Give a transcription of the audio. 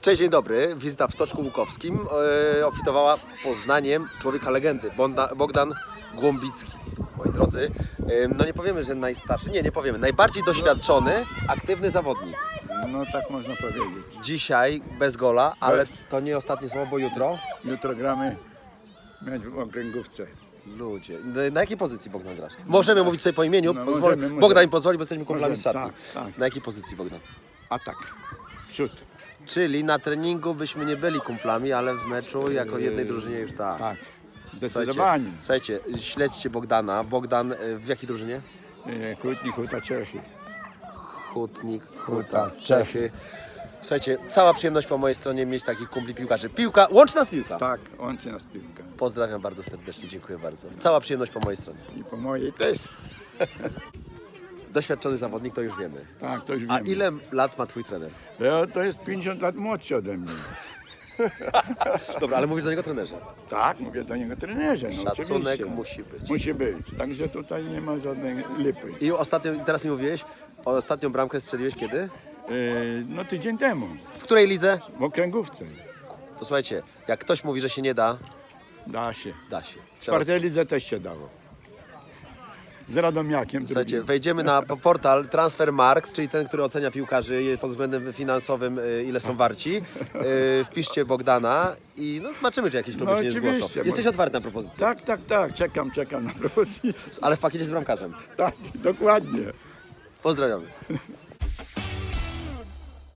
Cześć, dzień dobry. Wizyta w Stoczku Łukowskim e, obfitowała Poznaniem człowieka legendy, Bonda, Bogdan Głąbicki. Moi drodzy, e, no nie powiemy, że najstarszy, nie, nie powiemy, najbardziej doświadczony, aktywny zawodnik. No tak można powiedzieć. Dzisiaj bez gola, ale Bez. to nie ostatnie słowo, bo jutro. Jutro gramy mecz w okręgówce. Ludzie, na- na jakiej pozycji Bogdan grasz? Możemy mówić sobie po imieniu, No, możemy, możemy. Bogdan mi pozwoli, bo jesteśmy kumplami z Możemy, szatni. tak, tak. Na jakiej pozycji Bogdan? Atak. Przód. Czyli na treningu byśmy nie byli kumplami, ale w meczu jako jednej drużynie już tak. Tak. Słuchajcie, Zdecydowanie. słuchajcie, śledźcie Bogdana. Bogdan e, w jakiej drużynie? E, Hutnik, Huta Czechy. Hutnik, Huta, Czechy. Słuchajcie, cała przyjemność po mojej stronie mieć takich kumpli piłkarzy. Piłka, łączy nas piłka. Tak, łączy nas piłka. Pozdrawiam bardzo serdecznie, dziękuję bardzo. Cała przyjemność po mojej stronie. I po mojej też. Doświadczony zawodnik, to już wiemy. Tak, to już A ile lat ma twój trener? Ja, to jest 50 lat młodszy ode mnie. Dobra, ale mówisz do niego trenerze. Tak, mówię do niego trenerze. No, Szacunek oczywiście. musi być. Musi być. Także tutaj nie ma żadnej lipy. I ostatnio, teraz mi mówiłeś, ostatnią bramkę strzeliłeś kiedy? E, no tydzień temu W której lidze? w okręgówce. Posłuchajcie, jak ktoś mówi, że się nie da, Da się. da się. W Trzeba czwartej lidze też się dało. Z Radomiakiem. Słuchajcie, drugim. wejdziemy na po- portal Transfermarkt, czyli ten, który ocenia piłkarzy pod względem finansowym, y, ile są warci. Y, Wpiszcie Bogdana i no, zobaczymy, czy jakieś kluby No się nie zgłoszą. Jesteś otwarty na propozycję, Tak, tak, tak. Czekam, czekam na propozycję. ale w pakiecie z bramkarzem. Tak, dokładnie. Pozdrawiamy.